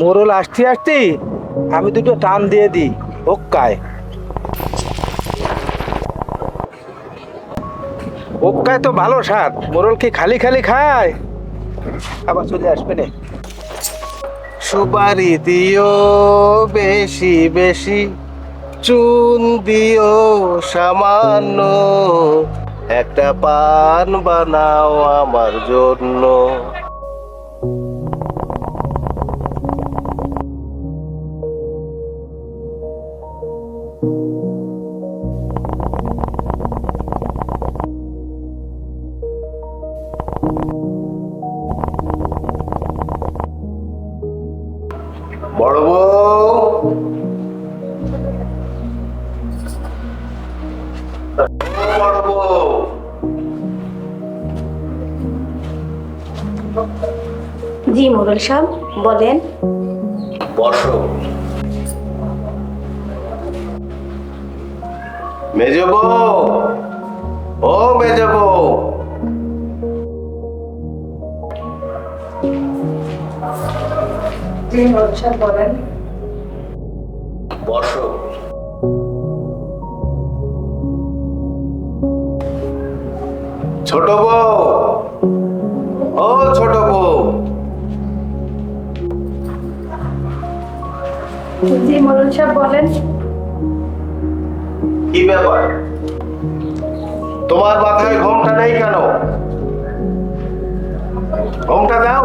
মোরল আসতে আসতে আমি দুটো টান দিয়ে দিই। ওক্কায়। ওক্কায় তো ভালো স্বাদ। মোরল কি খালি খালি খায়? আবার চলে আসবে না। সুপারি দিও বেশি বেশি, চুন দিও সামান্য। একটা পান বানাও আমার জন্য। জি মোরল সাহেব বলেন। বসো। মেজ বউ ও মেজ বউ। জি মোরল সাহেব বলেন। বসো। ছোট বউ জি মোরল সাহেব বলেন। কি ব্যাপার? তোমার মাথায় ঘোমটা নেই কেন? ঘোমটা দাও।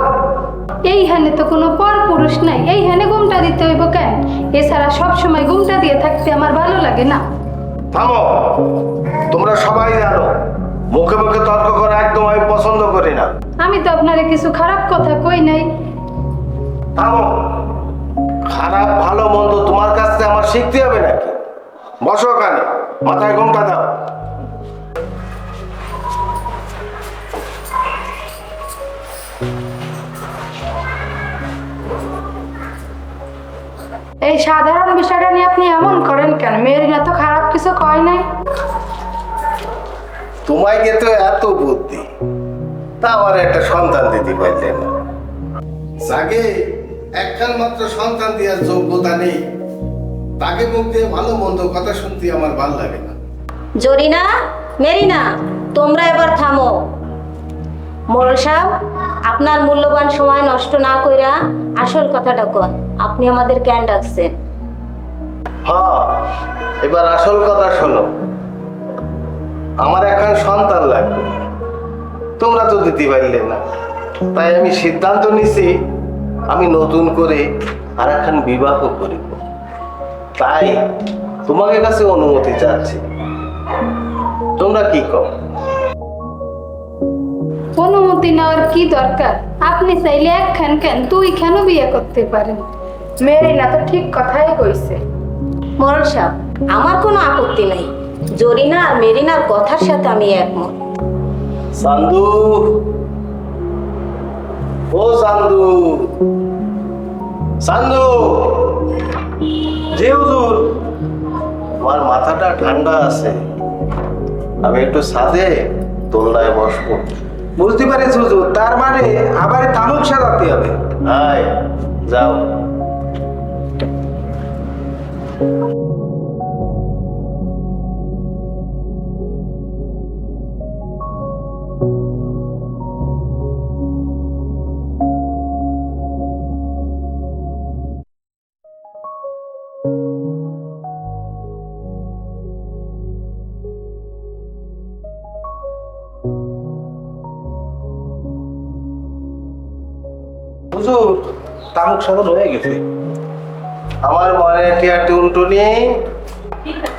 এইখানে তো কোনো পর পুরুষ নাই। ঘুমটা দিতে হইব কেন? এছাড়া সব সময় ঘুমটা দিয়ে থাকতে আমার ভালো লাগে না। থামো। তোমরা সবাই জানো মুখে মুখে তর্ক করা একদম আমি পছন্দ করি না। আমি তো আপনারে কিছু খারাপ কথা কই নাই। থামো। খারাপ ভালো মন্দ তোমার কাছ থেকে আমার শিখতে হবে নাকি? বসো ওখানে মাথায় ঘোমটা দাও। এই সাধারণ বিষয়টা নিয়ে আপনি এমন করেন কেন? মেয়ের এত খারাপ কিছু কয় নাই। তোমায় তোমাকে তো এত বুদ্ধি? তা আমার একটা সন্তান দিতে পারলে না। একখান মাত্র সন্তান দেওয়ার যোগ্যতা নেই। তাকে মুখ দিয়ে ভালো মন্দ কথা শুনতে আমার ভালো লাগে না। জরিনা মেরিনা তোমরা এবার থামো। মোরল সাহেব আপনার মূল্যবান সময় নষ্ট না কইরা আসল কথাটা কন। আপনি আমাদের কেন ডাকছেন হ্যাঁ এবার আসল কথা শোনো। আমার এখন সন্তান লাগবে। তোমরা তো দিতে পারলে না। তাই আমি সিদ্ধান্ত নিছি আমি নতুন করে আর এখন বিবাহ করিব। তাই তোমাদের কাছে অনুমতি চাচ্ছি। তোমরা কি কও? অনুমতি নেওয়ার কি দরকার? আপনি চাইলে একখান কেন তুই কেন বিয়ে করতে পারেন। মেরিনা তো ঠিক কথাই কইছে। মোরল সাহেব আমার কোনো আপত্তি নাই। জরিনা আর মেরিনার কথার সাথে আমি একমত। সান্দু! ও সান্দু! সান্দু! জি হুজুর আমার মাথাটা ঠান্ডা আছে আমি একটু সাদে দোলনায় বসবো। বুঝতে পারিস হুজুর তার মানে আবার তামুক সাজাতে হবে। আয় যাও। হুজুর, তামুক সাজানো হয়ে গেছে। আমার মনে টিয়া টুনটুনি,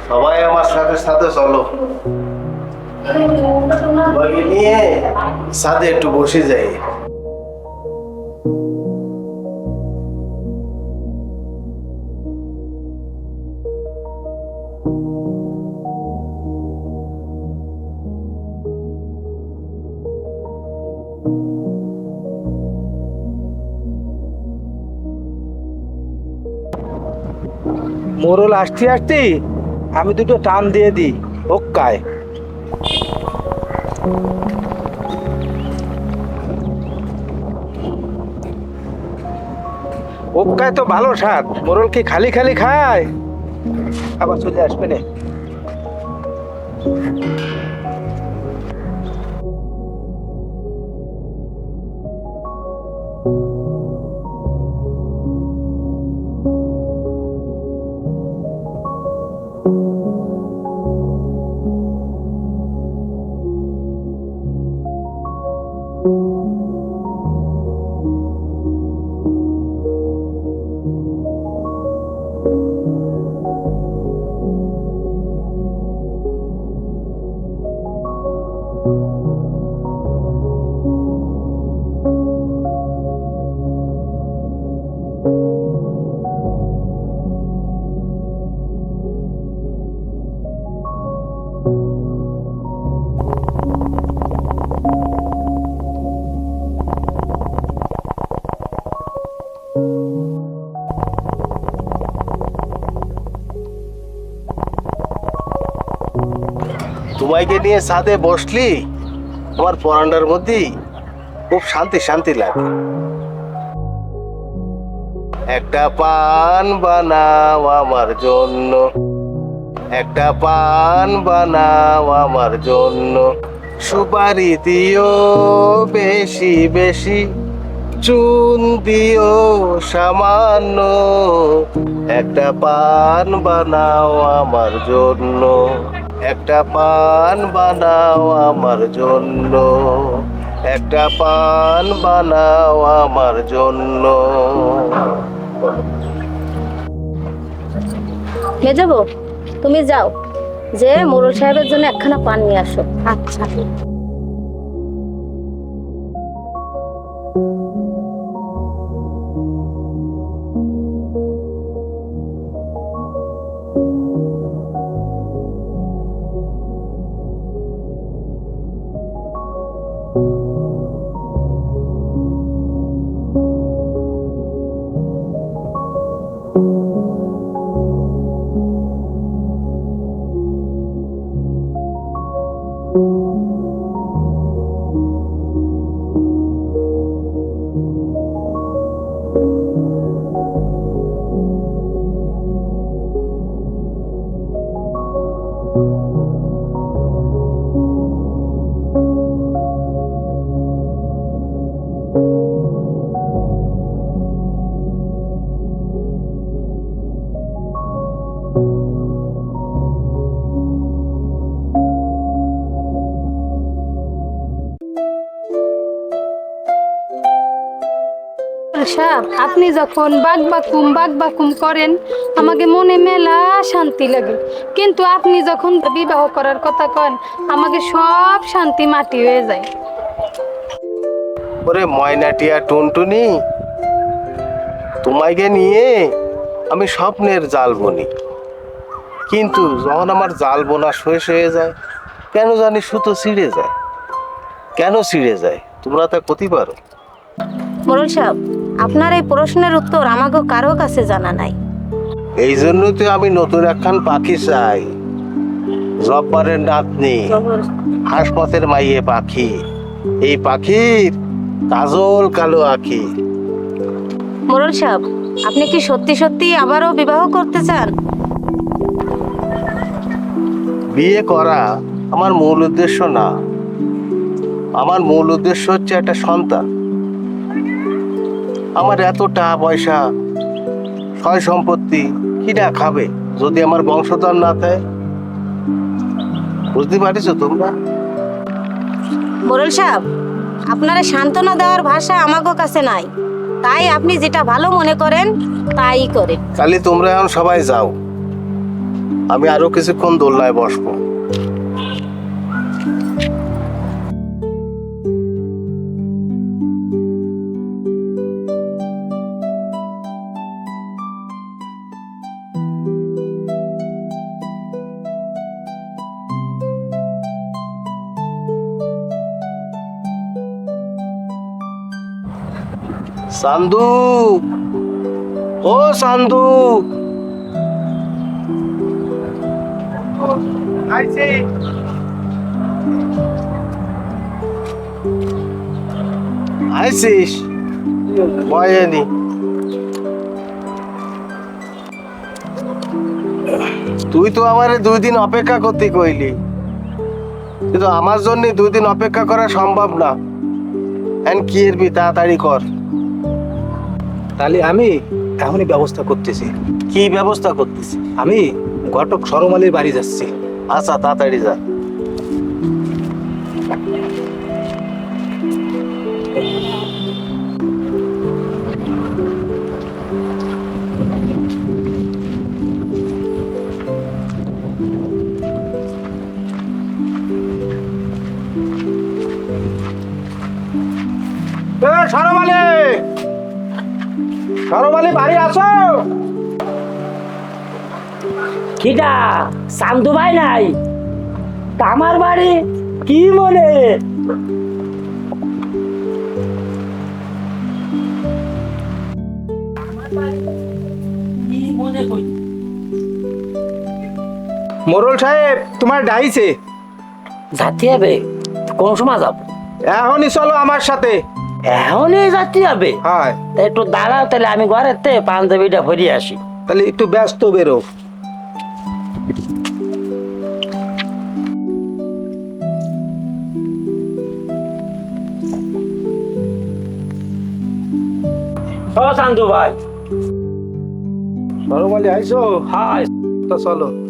সবাই আমার সাথে সাথে চলো। নিয়ে সাথে একটু বসে যাই। মোরল আসতে আসতে আমি দুটো টান দিয়ে দিই। ওক্কায়। ওকায় তো ভালো স্বাদ। মোরল কি খালি খালি খায়? আবার চলে আসবে না। তোমাকে নিয়ে ছাদে বসলি আমার পরান্ডার মধ্যেই খুব শান্তি শান্তি লাগে একটা পান বানাও আমার জন্য, একটা পান বানাও আমার জন্য। সুপারি দিও বেশি বেশি, চুন দিও সামান্য। একটা পান বানাও আমার জন্য। একটা পান বানাও আমার জন্য একটা পান বানাও আমার জন্য। মেজাবো তুমি যাও যে মোরল সাহেবের জন্য একখানা পান নিয়ে আসো। আচ্ছা। you সাহেব আপনি যখন বাগ বাকুম বাগ বাকুম করেন আমাকে মনে মেলা শান্তি লাগে। কিন্তু আপনি যখন বিবাহ করার কথা কন আমাকে সব শান্তি মাটি হয়ে যায়। ওরে ময়নাটিয়া টুনটুনি তোমাকে নিয়ে আমি স্বপ্নের জাল বনি। কিন্তু যখন আমার জাল বোনা শেষ হয়ে যায় কেন জানি সুতো ছিঁড়ে যায়? কেন ছিঁড়ে যায়? তোমরা তা ক্ষতি পারো মোরল সাহেব আপনার এই প্রশ্নের উত্তর আমাকে কারও কাছে জানা নাই। এই জন্য তো আমি নতুন একখান পাখি চাই। জব্বারের নাতনি হাসপাতের মাইয়ে পাখি। এই পাখির কাজল কালো আখি। মোরল সাহেব আপনি কি সত্যি সত্যি আবারও বিবাহ করতে চান? বিয়ে করা আমার মূল উদ্দেশ্য না। আমার মূল উদ্দেশ্য হচ্ছে একটা সন্তান। আমার এত টাকা পয়সা সয় সম্পত্তি কিনা খাবে যদি আমার বংশধর না থাকে? বুঝতে পারিস তোমরা? মোরল সাহেব আপনারা সান্ত্বনা দেওয়ার ভাষা আমাকে কাছে নাই। তাই আপনি যেটা ভালো মনে করেন তাই করেন। কালি তোমরা এখন সবাই যাও। আমি আরও কিছুক্ষণ দোলনায় বসবো। সান্দু। ও সান্দু। আইছি। আইছিস? বয়নি তুই তো আমারে দুই দিন অপেক্ষা করতে কইলি। কিন্তু আমার জন্য দুই দিন অপেক্ষা করা সম্ভব না। এন কি এরবি তাড়াতাড়ি কর। তাহলে আমি এখনই ব্যবস্থা করতেছি। কি ব্যবস্থা করতেছি? আমি ঘটক সরমালির বাড়ি যাচ্ছি। আচ্ছা তাড়াতাড়ি যা। সরমালি! সরমালি বাড়ি কিটা ভাই নাই? আমার বাড়ি কি মনে? মোরল সাহেব তোমার ডাইছে। যাতে হবে কোন সময় যাব। এখনই চলো আমার সাথে। এখনই যাতে হবে। হয়। তা একটু দাঁড়াও তাহলে আমি ঘরের তে পাঞ্জাবিটা ভরিয়ে আসি। তাহলে একটু ব্যস্ত বেরো। ও শান্তু ভাই। সরমালি আইসো? হাই তো চলো।